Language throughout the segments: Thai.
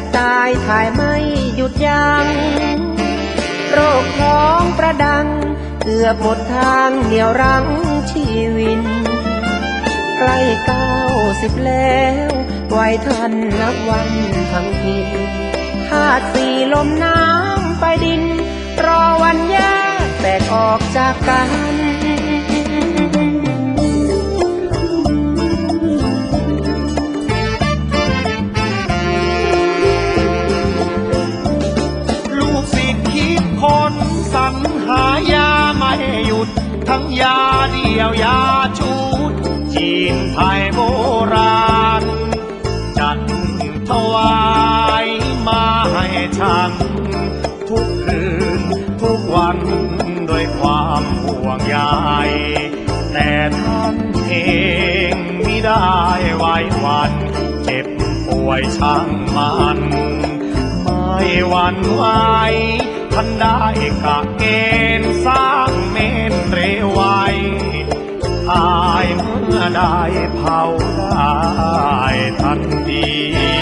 บตายถ่ายไม่หยุดยัง้งโรคท้องประดัง เกือบหมดทางเหนี่ยวรั้งชีวินใกล้เก้าสิบแล้วไว้ท่านนับวันทั้งพินธาตุสี่ลมน้ำไปดิน รอวันแยกแตกออกจากกันายาไม่หยุด ทั้งยาเดียวยาชุด จีนไทยโบราณ จัดถวายมาให้ฉันทุกคืนทุกวันด้วยความห่วงใยแต่ท่านเองไมิได้ไว้วันเจ็บป่วยช่างมันไม่หวันไหว ท่านได้กะเกณฑ์สร้างเมนเรไวตายเมื่อได้เผาได้ทันที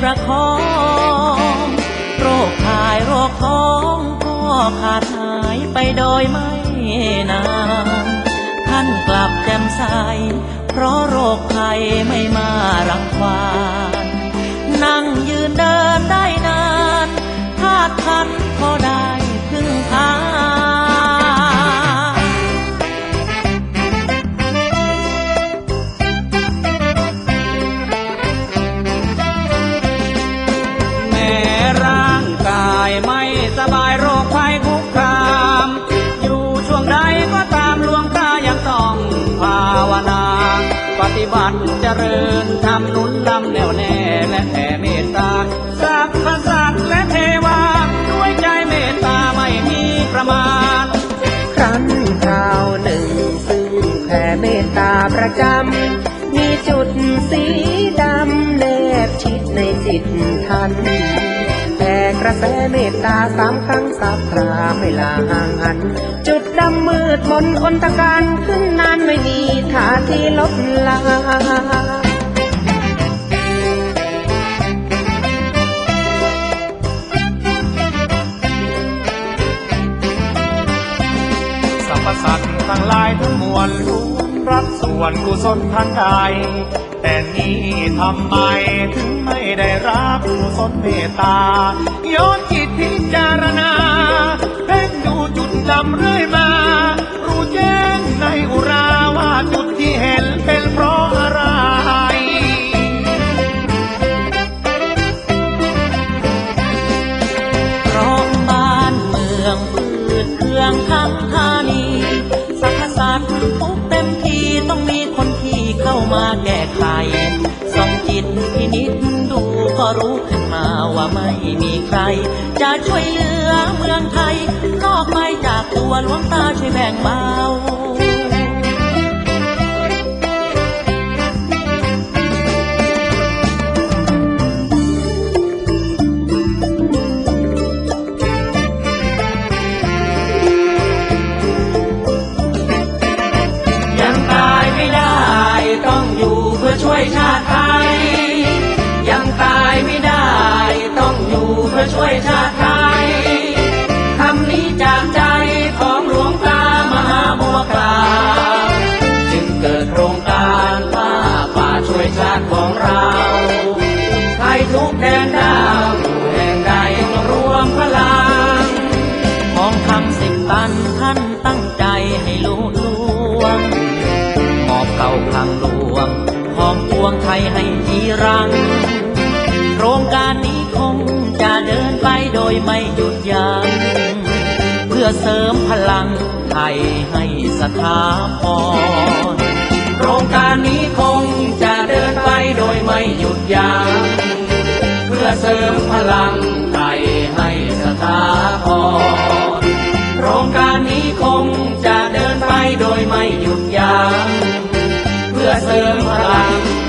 ประคองโรคหายโรคท้องก็ขาดหายไปโดยไม่นาน ปฏิบัติเจริญทำหนุนลำแน่วแน่และแผ่เมตตาสัพพสัตว์และเทวาด้วยใจเมตตาไม่มีประมาณ ครั้นคราวหนึ่งซึ่งแผ่เมตตาประจำมีจุดสีดำแนบชิดในจิตท่าน กระแสเมตตาสามครั้งสับคราไม่ลาห่างหัน จุดดำมืดมนอนตะการขึ้นนานไม่มีท่าที่ลบลาสรรพสัตว์ทั้งหลายทั้งมวลล้รับส่วนกุศลทางกาย แต่นี่ทำไมถึงไม่ได้รับกุศลเมตตาย้อนจิตพิจารณาเพ่งดูจุดดำเรื่อยมา รู้แจ้งในอุราว่าจุดที่เห็นเป็นเพราะอะไรเพราะบ้านเมืองพืชเครื่องทั้งธานีสรรพสัตว์ทุกเต็มทีต้องมีคน เข้ามาแก้ไขส่องจิตพินิจดูก็รู้ขึ้นมาว่าไม่มีใคร จะช่วยเหลือเมืองไทย นอกไปจากตัวหลวงตาช่วยแบ่งเบา ชาติของเราไทยทุกแดนดาวอยู่แห่งใดรวมพลังมองทำสิบปันท่านตั้งใจให้รู้ลวงมอบเก่าพังหลวงของพวงไทยให้จีรัง โครงการนี้คงจะเดินไปโดยไม่หยุดยั้งเพื่อเสริมพลังไทยให้สถาพรโครงการนี้คง โดยไม่หยุดยัง้งเพื่อเสริมพลังไทยให้สถาพรโครงการนี้คงจะเดินไปโดยไม่หยุดยัง้งเพื่อเสริมพลัง